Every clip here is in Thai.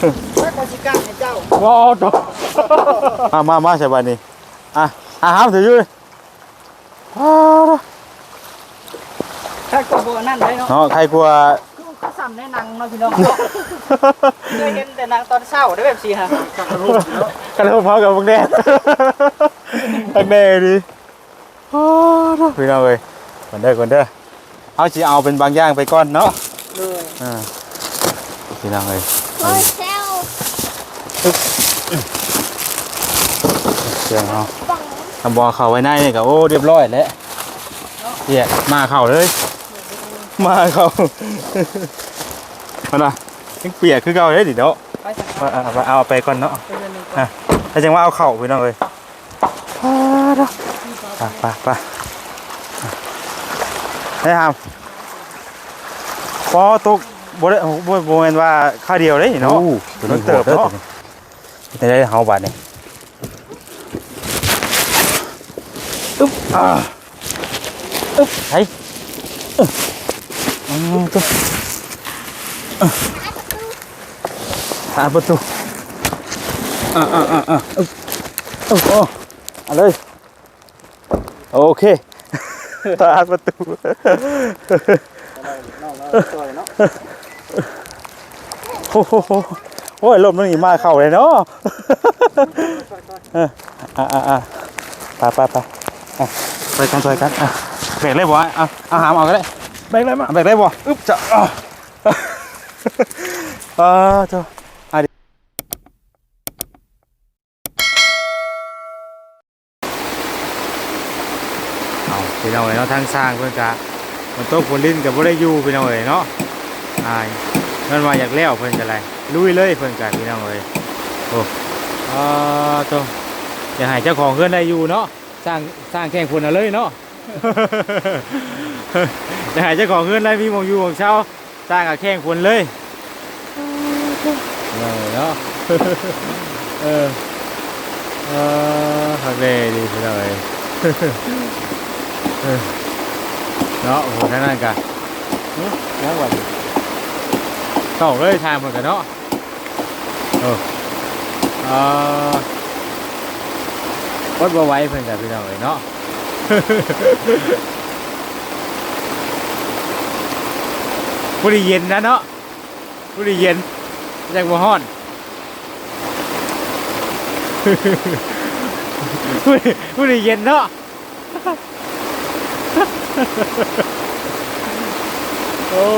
ไม่ขอชิก้าให้เจ้าว้าวตัวมามามาใช่ป่ะนี่อะอะห้ามถืออยู่เลยอ้าวถ้ากลัวนั่นได้เนาะเนาะใครกลัวคือเขาซ้ำในหนังเนาะพี่น้องเนาะเคยเห็นแต่หนังตอนเช้าได้แบบสีฮะกันแล้วพอกับพวกแดงพวกแดงดิอ้าวพี่น้องเอ้ยก่อนเด้อก่อนเด้อเอาสิเอาเป็นบางอย่างไปก่อนเนาะเลยอ่าพี่น้องเอ้ย โอ้ยเซล เสียงเอาบังทำบอเข่าไว้ในนี่ก็โอ้เรียบร้อยแล้วเหียมาเข่าเลย มาเข่ามันน่ะยังเปียกคือเก่าเลยดิเนาะไปสักเอาเอาเอาไปก่อนเนาะไปเดือนหนึงอะถ้าจังว่าเอาเข่าพี่น้องเลยไปไปไปให้ทำพอตกบ่ได้บ่บ่แม่นว่าค่าเดียวเด้เนาะรถเติบเนาะ ได้ได้เฮาบาดนี่อึ๊บอ่าอึ๊บไผอึ๊บอืมตัวหาประตูอ่าอ่าอ่าอ่าอึ๊บอึ๊บโอ้เอาเลยโอเคตาประตูโอ้โห โอ้ยลมนั่นนี่มาเข้าเลยเนาะเอออะอะอะไปไปไปอะไปกันไปกันอะแบกเลยบ่อะเอาหามเอาก็ได้แบกเลยมาแบกได้บ่อึ๊บจะอะอ่าเจ้าอะดิเอาพี่น้องเอ๋ยเนาะทางสร้างเพิ่นกะมันโต๊ะคนลิ้นกับบ่ได้อยู่พี่น้องเอ๋ยเนาะอ่ามันมาอยากแล้วเพิ่นกันไร ลุยเลยเพิ่นกันพี่น้องเอ้ยโอ้อ่าโตอยากให้เจ้าของเพื่อนได้อยู่เนาะสร้างสร้างแข่งคนเอาเลยเนาะอยากให้เจ้าของเพื่อนได้มีหมองอยู่ของเช่าสร้างกับแข่งคนเลยเออเนาะเออเออฮักเลยดีพี่น้องเอ้ยเออเนาะโอ้โหท่างนั่นกันยังหวัดเข้าเลยทางเหมือนกันเนาะ เออเอ่อวัดบ่ไหว้เพิ่นกับพี่น้องเอ้ยเนาะ ผู้ดีเย็นนะเนาะผู้ดีเย็นจากบ่ฮ้อน ผู้ดีผู้ดีเย็นเนาะ โอ้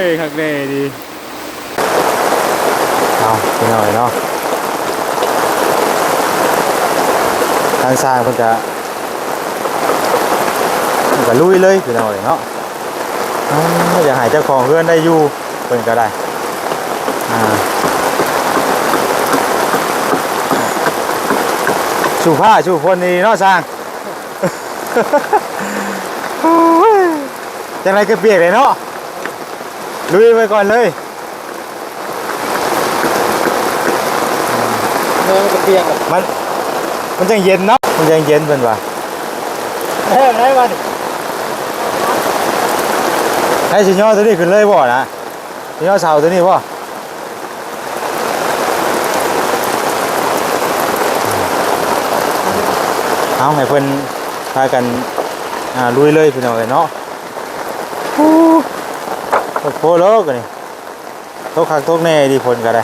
ยคักแน่ดี เอาไปหน่อยเนาะทางสร้างเพิ่นจะก็ลุยเลยไปหน่อยเนาะอ้าวอยากให้เจ้าของเพื่อนได้อยู่เพิ่นก็ได้อ่าชูผ้าชูคนนี่เนาะสร้างยจังไรก็เปียกเลยเนาะลุยไปก่อนเลย เนื้อมันก็เปียกอะมัน มันยังเย็นเนาะมันยังเย็นเป็นว่าเฮ้ยได้มาดิให้ชิญอตัวนี้ขึ้นเลยบ่นะชิญอเสาตัวนี้บ่เอาให้เพิ่นพากันอ่าลุยเลยพี่น้องเอ้ยเนาะโอ้โหโคโลกนี่ตกคักตกแน่ดีผลก็ได้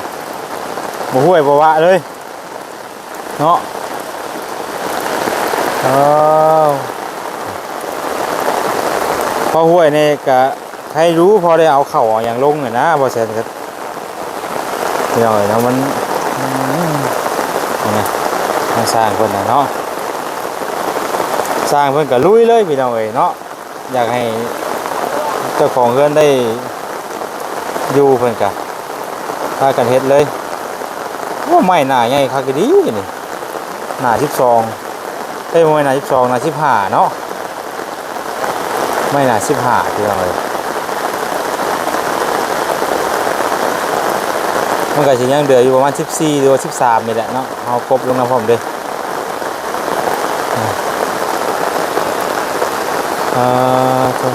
บ่ห่วยบ่วะเลย เนาะอ้าวพอห่วยนี่ก็ให้รู้พอได้เอาเข่าอาอย่างลงน่ะนะบ่แซ่นก็พี่น้องเอ้ยนะมันนี่นะทางสร้างเพิ่นนะเนาะสร้างเพิ่อนก็ลุยเลยพี่น้องเอ้ยเนาะอยากให้เจ้าของเรือนได้อยู่เพิ่อนก็พากันเฮ็ดเลยว่าไม่น้าใหญ่คักดีนี่ หนาชิบซองเอ้ยไม่หนาชิบซองหนาชิบหาเนาะไม่หนาชิบหาที่น้องเลยมันก็จะยังเดืออยู่ประมาณสิบสี่หรือว่าสิบสามนี่แหละเนาะเอาครบลงน้ะผมเลยอ่าก็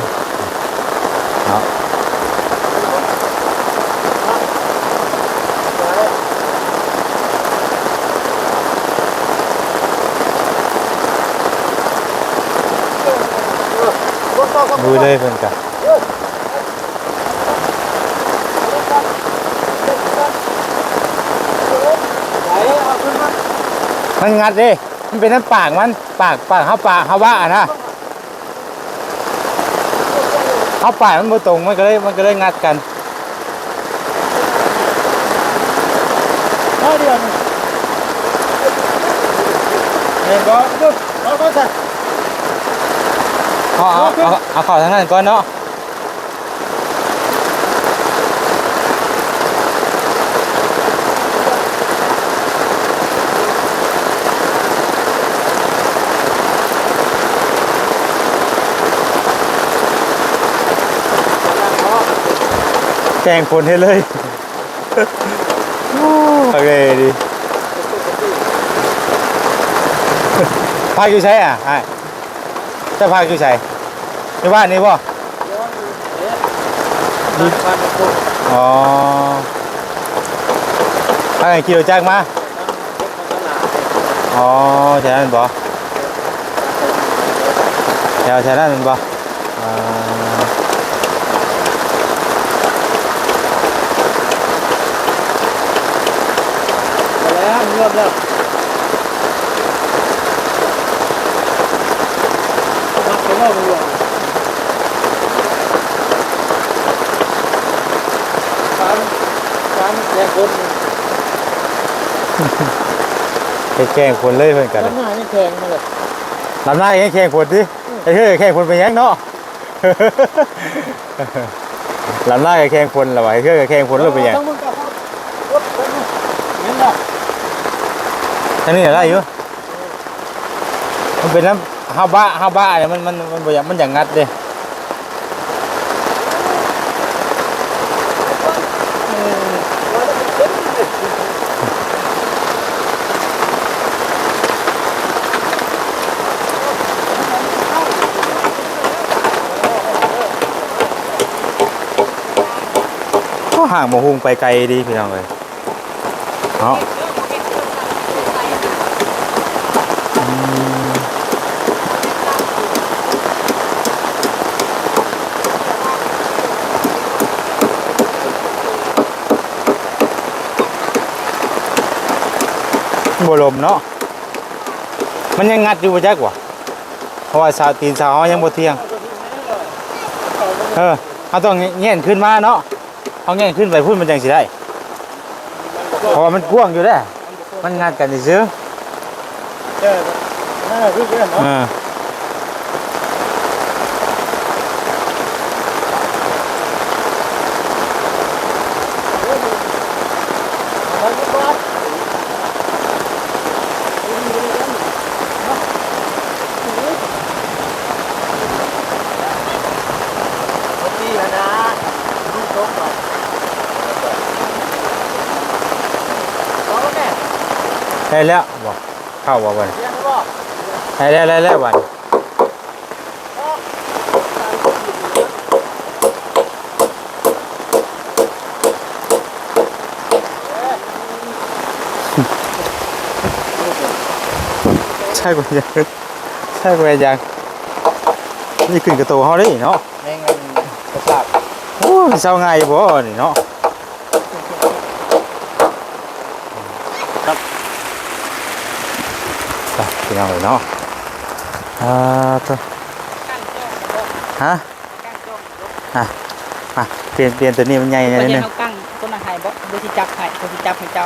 เนาะ ดูเลยเพิ่นกะไหนเอาขึ้นมันงัดเด้ มันเป็นน้ำปากมัน ปากปากเฮาปากเฮาว่านะเฮาปากมันบ่ตรงมันก็เลยมันก็เลยงัดกันเอาเดี๋ยวนี่เห็นบ่ดูเอาก็ใส่ เอาเอาเอาเอาเข้าทางนั้นก่อนเนาะแกงคนให้เลย โอเคดีพาอยู่ใช้อะไอ้เจะพาอยู่ใช้ อยู่บ้านนี่ป่ะนี่ฟันกูอ๋อพาไงขี่รถจักรมา อ๋อใช่นั่นป่ะแถวใช่นั่นป่ะอ่าไปแล้วเงียบแล้วมาไปเล่าไปว่าฟันฟัน แรงคนไปแข่งคนเลยเพื่อนกันน้ำหน้านี่แข็งมาเลยลำหน้าแข่งแข่งคนดิไอ้เฮ้ยแข่งคนเป็นยังเนาะลำหน้าแข่งคนละวะไอ้เฮ้ยแข่งคนเลยเป็นยังต้องมึงกับเขารถไปนู่นเห็นบ่ทั้งนี้อะไรอยู่มันเป็นน้ำฮาบ้าฮาบ้าเนี่ยมันมันมันบ่อยากมันอย่างงัดเด้ก็ ห่างหมหุงไปไกลดีพี่น้องเลยเนาะบลมเนาะ มันยังงัดอยู่บ่จักว่ะเพราะว่าสาวตีนสาวยังบ่เที่ยง เออเขาต้องแง่นขึ้นมาเนาะ เอาแง่นขึ้นไปพุ่นมันจังสิได้เพราะว่ามันกว้างอยู่ได้อมันงัดกันซื่อเออนั่นแหละพี่เพื่อนๆเนาะเออ มันก็บ้าดีนะดูโต๊ะก่อนโต๊ะแม่ ได้แล้วบ่เข้าบ่บัดนี้เรียนบ่ได้แล้วได้แล้วบัดนี้ใช่กว่ายังใช่กว่ายังนี่ขึ้นกระโตเฮาได้เนาะแม่งมันกระสับโอ้ยเศร้าง่ายบ่นี่เนาะไป พี่น้องเลยเนาะอ่าตัวฮะอะอะเปลี่ยนเปลี่ยนตัวนี้มันใหญ่ไม่หนิดใช่นึงเขากั้งต้นอาหารบ่ดูที่จับให้ดูที่จับให้เจ้า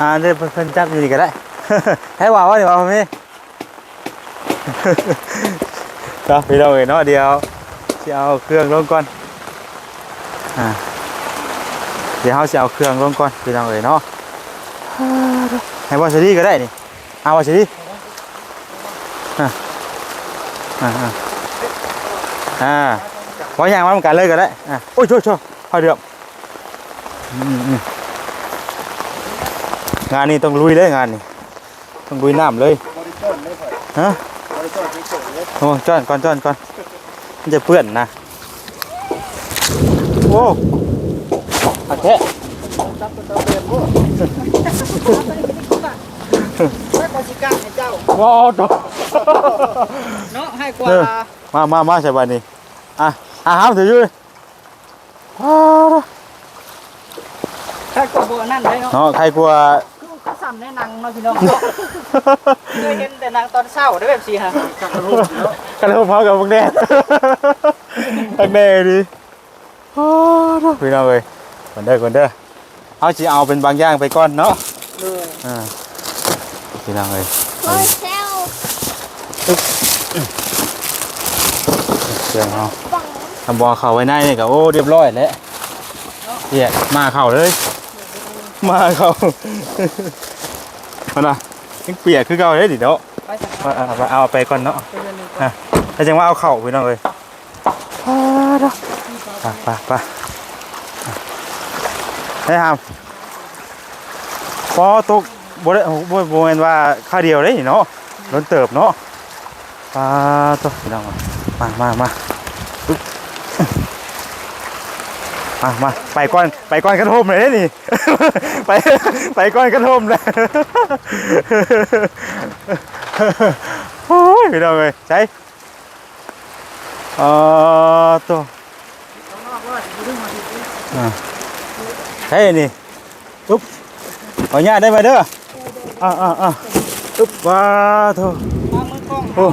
อ่าเดี๋ยวเพิ่นจับอยู่นี่ก็ได้ให้ว่าว่านี่ว่าพ่อแม่เนาะพี่น้องเลยเนาะเดี๋ยวสิเอาเครื่องลงก่อนอ่าเดี๋ยวเฮาสิเอาเครื่องลงก่อนพี่น้องเลยเนาะให้วาซาบิก็ได้นี่เอาวาซาบิอ่า อ่าอ่าอ่าว่าอย่างมันกันเลยก็ได้อะโอ้ยโชว์โชว์พอเดือบอืมอืมงานนี้ต้องลุยเลยงานนี้ต้องลุยน้ำเลยฮะโอ้จ้อนก่อนจ้อนก่อนมันจะเปื้อนนะโอ้อันแท้ จับตัวเตือนบ่ไม่พอสิกั้งให้เจ้าว้าวดอกเนาะให้กว่าเออมามามาใช่ป่ะนี่อะอะห้ามถืออยู่อ้าวถ้าก็บ่นั่นได้เนาะเนาะใครกลัวคือเขาสั่นในหนังเนาะพี่น้องเนาะเคยเห็นแต่หนังตอนเช้าได้แบบสิฮะกระโดดพร้อมกับพวกแดดพวกแดดดิอ้าวพี่น้องเอ้ยคนเด้อคนเด้อเอาสิเอาเป็นบางอย่างไปก่อนเนาะเลยอ่า พี่น้องเอ้ยโอ้ยเซลเสียงเนาะบังทำบอเข่าไว้ในนี่ก็โอ้เรียบร้อยแล้วเหียมาเข่าเลย มาเข่ามันน่ะยังเปียกคือเก่าเลยดิเนาะไปสั่งเอาเอาเอาไปก่อนเนาะไปเรียนหนึ่งอะแล้วจังว่าเอาเข่าพี่น้องเลยไปไปไปได้ทำพอตก บ่ได้บ่บ่แม่นว่าค่าเดียวเลยเนาะล้นเติบเนาะปลาตัวพี่น้องมามามามามาไปก่อนไปก่อนกระทมเลยนี่ไปไปก่อนกระทมเลยโอ้ยพี่น้องเอ้ยใช่เออตัวอ่าใช่นี่ปุ๊บขออนุญาได้ไหมเด้อ อ่าอ่าอ่าปุ๊บว้าโถมามือกล้องโอ้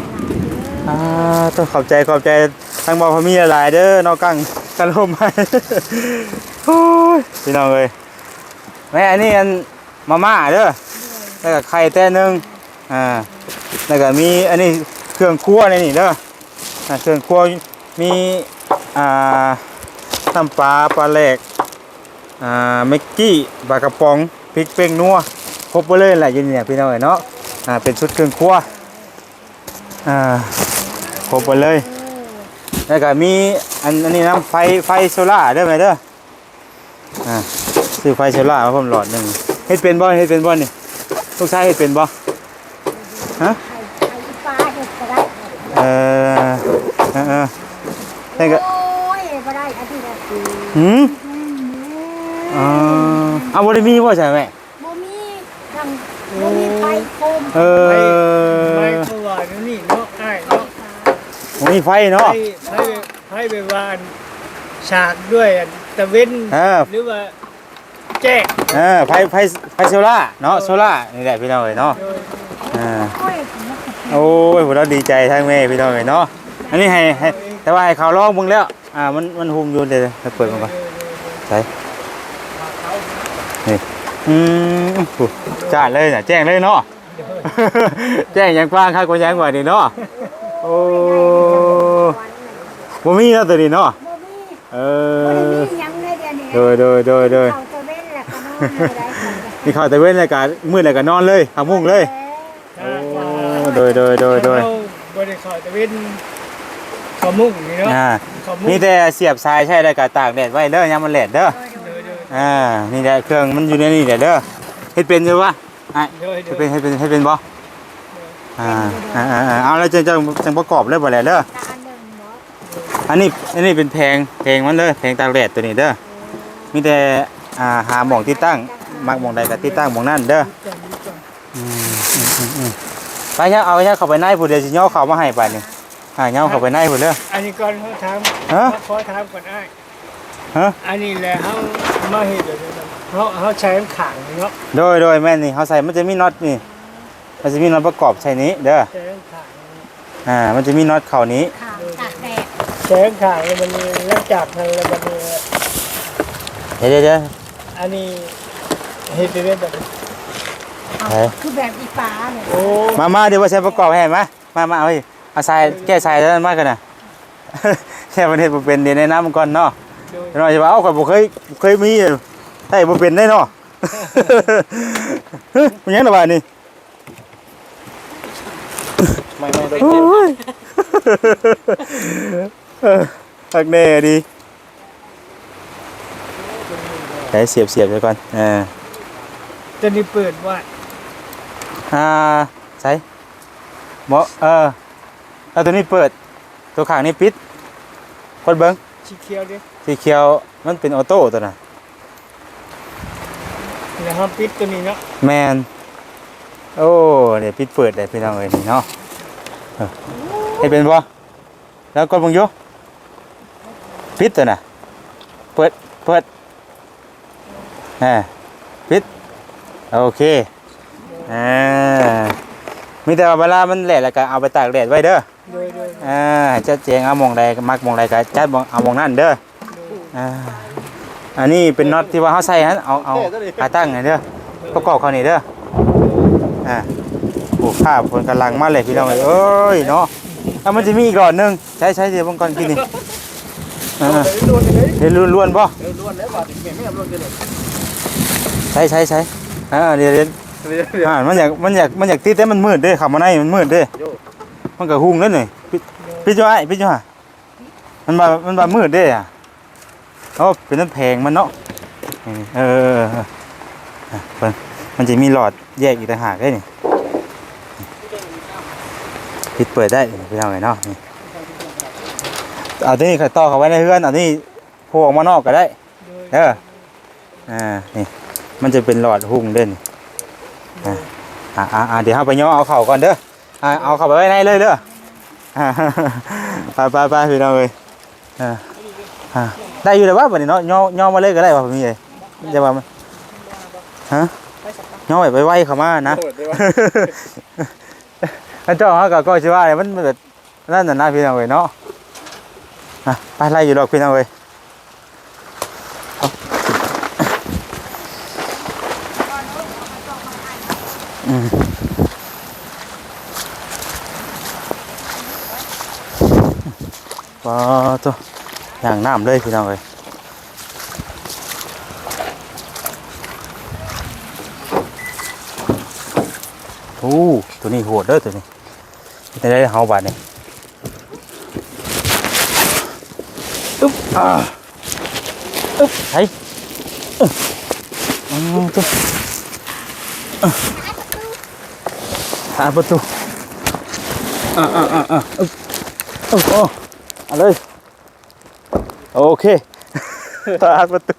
อ่าต้องขอบใจขอบใจทางบอพมีหลายเด้อนอกกังกันลมให้โอ้ยพี่น้องเอ้ยแม่อันนี้อันมาม่าเด้อแล้วก็ไข่แต่หนึงอ่าแล้วก็มีอันนี้เครื่องครัวในนี่เด้ออ่าเครื่องครัวมีอ่าน้ำปลาปลาแหลกอ่าเมกกี้ปลากระป๋องพริกเป้งนัว ครบไปเลยแหละอยินเนี่ยพี่น้องเอ๋ยเนาะอ่าเป็นชุดเครื่องครัวอ่าครบไปเลยแล้วก็มีอันอันนี้น้ำไฟไฟโซล่าเด้อไหมเด้ออ่าซื้อไฟโซล่ามาเพิ่มหลอดหนึ่งเฮ็ดเป็นบ่เฮ็ดเป็นบ่นี่ลูกชายเฮ็ดเป็นบ่ฮะไข่ไข่ปลาเห็ดก็ได้เออเออเออนี่ก็โอ้ยบ่ได้อาทิตย์ละทีหืมอ่าเอาบริมีว่าใช่ไหมบ่มีทาง บ่มีไฟโคมเออไม่คือว่านี่เนาะไอ้เนาะบ่มีไฟเนาะให้ให้ให้ไปวานฉากด้วยอันตะเว้นเออ หรือว่าแจ้งเออไฟไฟไฟโซล่าเนาะโซล่านี่แหละพี่น้องเอ้ยเนาะโดยอ่า โอ้ยโอ้ยผมเราดีใจทั้งแม่พี่น้องเอ้ยเนาะ อันนี้ให้ให้แต่ว่าให้เขาลองมึงแล้ว อ่า มันมันหุมอยู่เดี๋ยวให้เปิดมันก่อนใส่นี่ อืมอู้จ้าเลยน่ะแจ้งเลยเนาะ แจ้งยังกว้างข้างกว่ายังกว่านี่เนาะ โอ้บ่มีแล้วตัวนี้เนาะบ่มีเอบ่ได้อมีหยังเลยเดี๋ยวนี้โดยโดยโดยโดยเขาตะเว้นแล้วก็นอนเลยได้ค่ะนี่เข้าแต่เว้นรายการมืดรายการนอนเลยทำมุ่งเลยถ้าโอ้ว่าโดยโดยโดยโดยเขาบริขอตะเว้นขอมุ่งนี่เนาะอ่าขอมุ่งมีแต่เสียบทรายใช่รายการตากแดดไว้เด้อยามมันแดดเด้อโดยโดย อ่านี่แหละเครื่องมันอยู่ในนี่แหละเด้อเฮ็ดเป็นอยู่วะอะโดยโดเฮ็ดยเป็นเฮ็ดเป็นเฮ็ดเป็นบ่อ่าอ่าอ่าอ่าเอาแล้วจะจะจะประกอบเลยบ่แหละเด้อตาอันหนึ่งเนาะอันนี้อันนี้เป็นแพงแพงมันเด้อแพงตากแดดตัวนี้เด้อมีแต่อ่าหาหม่องที่ตั้งมักหม่องใดก็ที่ตั้งหม่องนั้นเด้ออืมอืมอืมอืมไปเนี่ยเอาเนี่ยเข้าไปในผู้เดียวสิย่อเข้ามาให้ไปนี่อ่าย่อเข้าไปในผู้เด้ออันนี้ก่อนเขาถามฮะขอถามก่อนไอ้ ฮะอันนี้แหละเขามาเห็นเดี๋ยวนี้นะเขาเขาใช้ขังเนาะโดยโดยแม่นนี่เขาใส่มันจะมีน็อตนี่ มันจะมีน็อตประกอบใช่นี้เด้อใช้ขังอ่า มันจะมีน็อตเข่านี้ข่าวตากแดดใช้ขังแล้วมันมีแล้วจากทางแล้วมันมีเดี๋ยวเดี๋ยวเดี๋ยวอันนี้เห็นได้แบบเอาคือแบบอีปลาเนี่ยโอ้มามาเดี๋ยวว่าใช้ประกอบให้มามามาเอาไปเอาทรายแก้ทรายแล้วนั่นมากกันนะ แค่ประเทศบ่เป็นเดี๋ยวแนะนำมันก่อนเนาะโดยเดี๋ยว หน่อยจะว่าเอ้าข่อยบ่เคยบ่เคยมีใช่บ่เป็นได้เนาะมันยังระบาดนี่ไม่ไม่ได้โอ้ยเออพักแน่ดีใช้เสียบเสียบไปก่อนอ่าจะนี่เปิดว่าอ่าใส่หมอเออเอาตัวนี้เปิด ตัวข้างนี้ปิดกดเบิ้ง ชีเคียวดิสีเขียวมันเป็นออโต้ตัวน่ะนะครับปิดตัวนี้เนาะแมนโอ้เดี๋ยวปิดเปิดได้พี่น้องเอ้ยนี่เนาะเออเฮ็ดเป็นบ่แล้วกดเบิ่งอยู่ปิดตัวน่ะเปิดเปิดอ่าปิดโอเคอ่ามีแต่ว่าเวลามันแหละแล้วก็เอาไปตากแดดไว้เด้อ โดยโดยอ่าจัดแจงเอาหมองใดก็มักหมองใดก็จัดหม้องเอาหมองนั่นเด้ออ่าอันนี้เป็นน็อตที่ว่าเขาใส่ฮะเอาเอาขาตั้งไงเด้อประกอบเขานี่เด้ออ่าโอ้ข้าผลกำลังมาเลยพี่น้องเอ้ยเอ้ยเนาะอะมันจะมีอีกหลอดหนึงใช้ใช้เดี๋ยวบางก่อนกินนี่อ่าเดี๋ยวล้วนๆป่ะล้วนแล้วบาดแม่ไม่เอาล้วนกันเลยใช้ใช้ใช้อ่าเดี๋ยวเดี๋ยวอ่ามันอยากมันอยากมันอยากติดแต่มันมืดเด้ขับมาในมันมืดเด้ มันก็หุ่งแล้วหน่อยปิดปิดจ้อยปิดจ้อยมันมามันมามืดเด้อะโอ้เป็นน้ำแพงมันเนาะเออเออเอออะเพิ่นมันจะมีหลอดแยกอีกต่างหากได้นี่ปิดเปิดได้นี่พี่น้องไงเนาะนี่เอาที่นี่ต่อเขาไว้ในเฮือนเอาที่โผล่ออกมานอกก็ได้เอออ่านี่มันจะเป็นหลอดหุ่งเด่นอ่าอ่าอ่าเดี๋ยวเราไปย่อเอาเข่าก่อนเด้อ อ่าเอาเข่าไปไว้ในเลยเด้อไปไปไปพี่น้องเลยได้อยู่แต่ว่าบัดนี้เนาะย่อย่อมาเลยก็ได้ว่าผมมีเลยจะว่ามันฮะย่อไปไว้เข้ามานะอันเจ้าเขาก็ก็ชื่อว่าอะไรมันแบบนั่นน่ะนะพี่น้องเลยเนาะอะไปไล่อยู่หรอกพี่น้องเลย ว้าวตัวอย่างน้ำเลยพี่น้องเลยโอ้ตัวนี้โหดเด้อตัวนี้จะได้เฮาบาดนี่อึ๊บอ่าอึ๊บไอ้อึ๊บอ๋อตัวตาประตูอ่าอ่าอ่าอ่าอึ๊บอึ๊บโอ้ เอาเลย โอเคตาประตู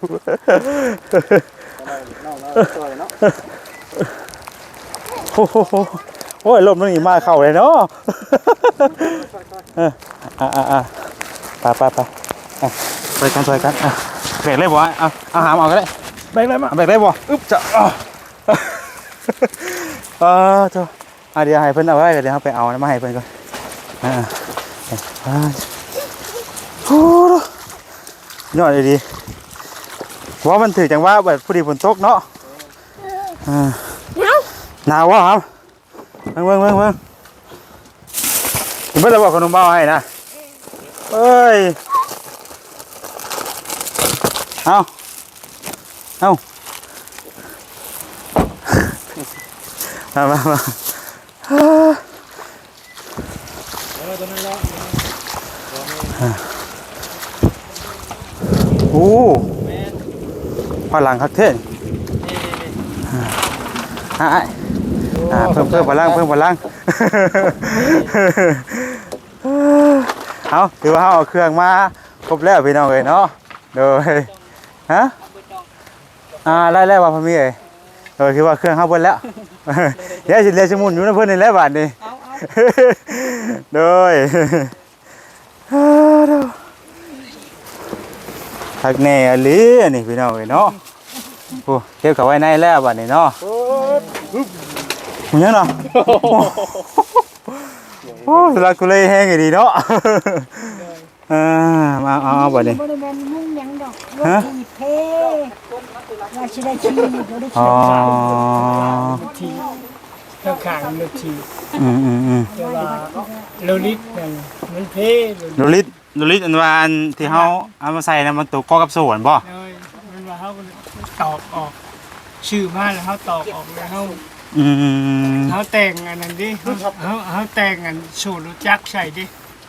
โอ้โหโอ้ยลมนี่มาเข้าเลยเนาะเอออ่าอ่าอ่าไปไปไปอะไปกันไปกันอะแบกเลยบ่เอาเอาหามเอาก็ได้แบงค์อะไรมาแบกได้บ่อึ๊บจะอะเออเจ้าอะเดี๋ยวให้เพิ่นเอาไว้เดี๋ยวเราไปเอามาให้เพิ่นก่อนอ่าอ่า โอ้โหยอดเลยดีเพราะมันถือจังว่าแบบพอดีฝนตกเนาะอ่าหนาววะครับเบิ่งเบิ่งเบิ่งเบิ่งผมไม่ได้บอกขนมเบ้าให้นะเอ้ยเอาเอามามามา โอ้พลังคักเท่นอ่าอ่าเพิ่มเพิ่มพลังเพิ่มพลังเอาถือว่าเอาเครื่องมาครบแล้วพี่น้องเลยเนาะโดยฮะอ่าไล่แล้วว่าพอมีเอ้ยเออคือว่าเครื่องเข้าเพิ่นแล้วเดี๋ยวสิเรียกสมุนอยู่นะเพิ่นนี่แหละบาดนี้เอาเอาโดย ทักแน่อลีอันนี้พี่น้องเอ้ยเนาะโอ้เก็บเข้าไว้ในแล้วบาดนี้เนาะมึงยังเนาะโอ้สลักกูเลยแห้งอีดีเนาะเอ่ามาเอาเอาบาดนี้บริเวณมุ่งหยังดอกรถฮะทีเพว่าชิได้ชีบ่ได้อ๋ชีอที ข้างขางนาทีอืมอืมอืมแต่ว่าโลลิตนั่นมันเพโลลิตโดลิตโดลิตอันวาอันที่เฮาเอามาใส่นะมันตัวก้อกับโซ่นบ่เลยมันว่าเขาก็ตอกออก ชื่อมาแล้วเขาตอกออกแล้วเขาอืมเขาแต่งอันนั้นดิเขาเขาเขาแต่งอันสูตรรู้จักใส่ดิ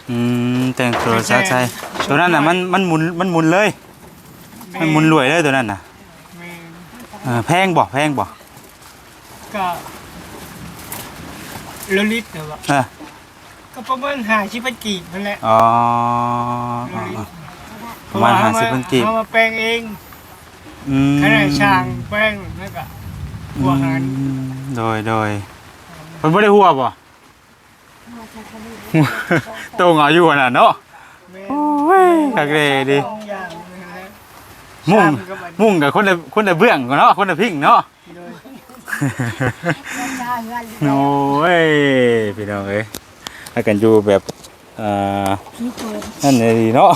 อืมแต่งตัวใช่ใช่ตัวนั้นน่ะมันมันหมุนมันหมุนเลย มันหมุนรวยเลยตัวนั้นน่ะแม่นเออแพงบ่แพงบ่ก็ โลลิตเหรอวะเออก็ประมาณหาชิบันกีบนั่นแหละอ๋ออ๋ออ๋อประมาณเพว่50บันกีบเขามาแปลงเองอืมขนาดช่างแป้งนั่นก็หัวหันอืมโดยโดยมันบ่ได้หัวบ่ตรงเอาอยู่น่ะเนาะแม่โอ้ยคักเลยดิต้องยมุ่งสร้ากับอันมุ่งกับคนละคนละเบื้องเนาะคนละพิงเนาะโดยชาเงิน โอ้ยพี่น้องเอ้ยให้กันอยู่แบบอ่านั่นเลยเนาะ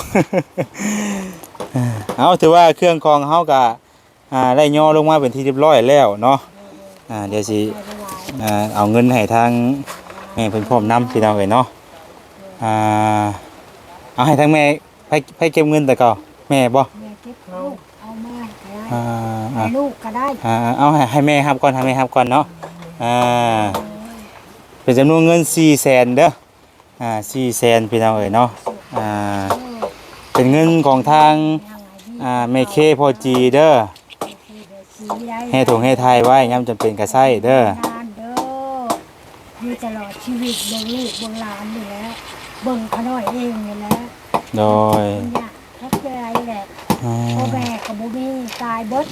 เอาถือว่าเครื่องกองเฮาก็อ่าได้ย่อลงมาเป็นที่เรียบร้อยแล้วเนาะอ่าเดี๋ยวสิอ่าเอาเงินให้ทางแม่เพิ่นพร้อมนำพี่น้องเอ้ยเนาะอ่าเอาให้ทางแม่ไปไปเก็บเงินแต่ก็แม่บ่แม่เก็บ อามาก็ได้อ่าให้อ่าลูกก็ได้อ่าเอาให้ให้แม่ครับก่อนให้แม่ครับก่อนเนาะอ่าเป็นจำนวนเงิน400,000เด้ออ่า400,000พี่น้องเอ้ยเนาะอ่าเออเป็นเงินของทางยังไงดีอ่าเมเคพอจีเด้อที่เดี๋ยวชี้ได้ให้ถุงให้ไทยไว้ย่ำจำเป็นกระไส้เด้อนานเด้ออยู่ตลอดชีวิตเบิ่งลูกเบิ่งหลานนี่แหละเบิ่งเขาน้อยเองนี่แหละโดยเนี่ยทักใจแหละอืพ่อมแม่ กับบ่มีตายเบิด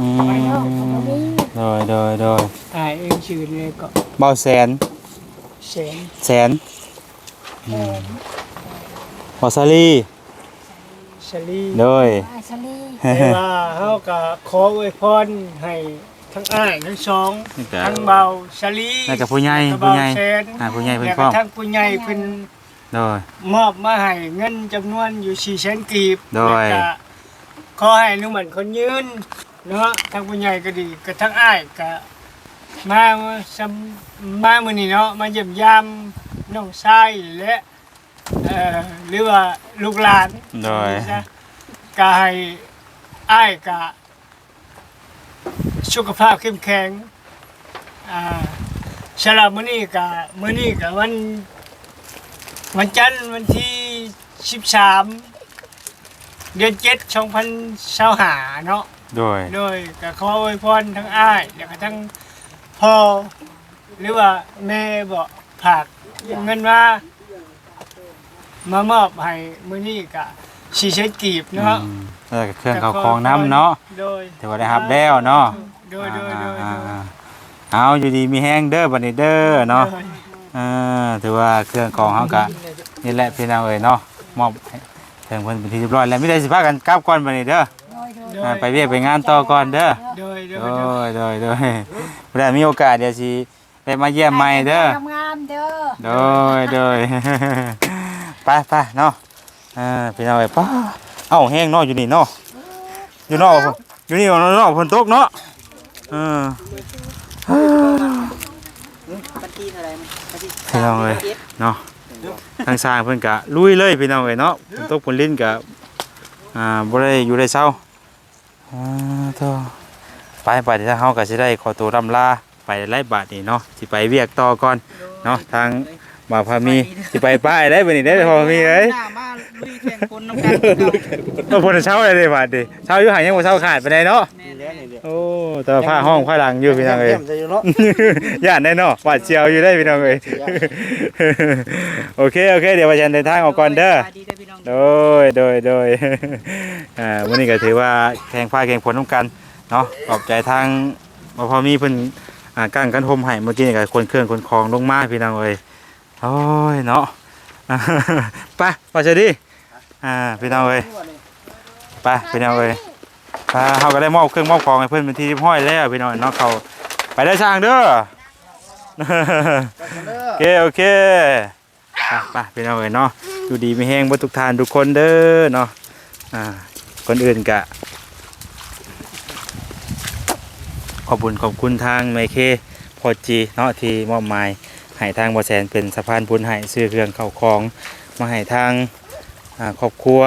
อืไปนอกกับบ่มมีโดยโดยโดยอายเองชื่อเลยก็เบาแสนแสนแสนแม่บอซาลีชลีโดย อาชลีแต่ว่าเฮาก็ขออวยพรให้ทั้งอ้ายทั้งสองนี่ก็ ทั้งเบาชลีแล้วก็ผู้ใหญ่แล้วก็ผู้ใหญ่แสนอ่าผู้ใหญ่เพิ่นแล้วพร้ก็อมทั้งผู้ใหญ่เพิ่น โดย มอบมาให้เงินจำนวนอยู่4แสนกีบโดย แล้วก็ อให้อนุมันคนยืนเนาะทั้งผู้ใหญ่ก็ดีก็ทั้งอ้ายก็มาสำมามื้อนี้เนาะมาเยี่ยมยามน้องชายและเอ่อหรือว่าลูกหลานโดย นะก็ให้อ้ายก็สุขภาพเข้มแข็งอ่าสำหรับมื้อนี้ก็มื้อนี้ก็วันวันจันทร์วันที่ 13 เดือน7 2025เนาะโดย โดยก็ขออวยพรทั้งอ้ายแล้วก็ทั้งพ่อหรือว่าแม่บอกผากเงินมามามอบให้มื้อนี้ก็สิใช้กีบอืเนาะมแล้วก็เครื่องเข้าของน้ำเนาะโดยถือว่าได้รับแล้วเนาะโดยโดยโดยอ่าโดยอ่าอ่าเอาอยู่ดีมีแห้งเด้อบัดนี้เด้อเนาะ อ่าถือว่าเครื่องกรองเขากะนี่แหละพี่น้องเอ๋ยเนาะมอบให้ถึ งเพิ่นเป็นที่เรียบร้อยแล้วไม่ได้สิพากันกลับก่อนบัดนี้เด้อโดยโดยโดอ่ายไปเวียกไปงานต่อก่อนเด้อโดยโดโดยโดยยโดยโดยบ่ได้มีโอกาสเดี๋ยวสิได้มาเยี่ยมใหม่เด้อ ทำงานเด้อโดยโดย ไปไปเนาะอ่าพี่น้องเอ๋ยป้าเอ้าแห้งเนาะอยู่นี่เนาะอยู่นอกบ่อยู่นี่เนาะฝนตกเนาะเออบัญชีเท่าไหร่มันบัญชีพี่น้องเอ๋ยเนาะ ทางสร้างเพิ่นกะลุยเลยพี่น้องเอ้ยเนาะฝนตกฝนลิ้นกะอ่าบ่ได้อยู่ได้เศร้าอ่าโธ่ไปไปเดี๋ยวเฮาก็สิได้ขอตัวรำลาไปไล่บาทนี่เนาะสิไปเวียกต่อก่อนเนาะทางบ่าวพามีสิไปป้ายได้บัดนี้ได้พอมีเอ้ยหน้ามาลุยแข่งคนน้ำกันคือเก่าบ่พ้นเช้าเลยเด้บาดดิเช้าอยู่ห่างยังบ่เช้าขาดไปได้เนาะ แม่นแล้วโอ้แต่ว่าผ้าห้องผ้าหลังอยู่พี่น้องเอ้ย จะอยู่เนาะ ย่านได้เนาะบาดเจียวอยู่ได้พี่น้องเอ้ย โอเคโอเค เดี๋ยวว่าฉันเดินทางออกก่อนเด้อ สวัสดีเด้อพี่น้องโดยโดยโดย อ่าวันนี้ก็ถือว่าแข่งฟ้าแข่งฝนร่วมกันเนาะขอบใจทางบพอมีเพิ่นอ่ากั้งกันทมให้เมื่อกี้นี่ก็คนเครื่องคนคองลงมาพี่น้องเอ้ยโอ้ยเนาะ ไปว่าจะดีอ่าพี่น้องเอ้ยไปพี่น้องเอ้ย อ่าเฮาก็ได้มอบเครื่องมอบของให้เพิ่นเป็นที่เรียบร้อยแล้วพี่น้องเนาะเขาไปได้ช่างเด้อโอเคโอเคไปไปพี่น้องเอ้ยเนาะอยู่ดีไม่แห้งบ่ทุกทานทุกคนเด้อเนาะอ่าคนอื่นกะขอบคุญขอบคุณทางไมเคพอจีเนาะที่มอบหมายให้ทางบ่แสนเป็นสะพานบุญให้ซื้อเครื่องเข้าของ มาให้ทางอ่าครอบครัว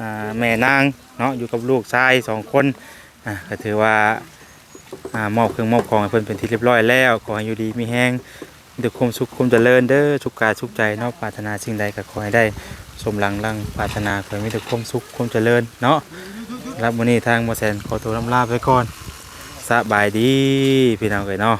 อ่าแม่นางเนาะอยู่กับลูกชายสองคนอ่าก็ถือว่าอ่ามอบเครื่องมอบของให้เพิ่นเป็นที่เรียบร้อยแล้วขอให้อยู่ดีมีแห้งมีแต่คมสุขความเจริญเด้อทุกกายทุกใจเนาะปรารถนาสิ่งใดก็ขอให้ได้สมหลังลังปรารถนาขอให้มีแต่ความสุขความเจริญเนาะรับมื้อนี้ทางบ่แซนขอตัวลำลาไปก่อนสบายดีพี่น้องเอ้ยเนาะ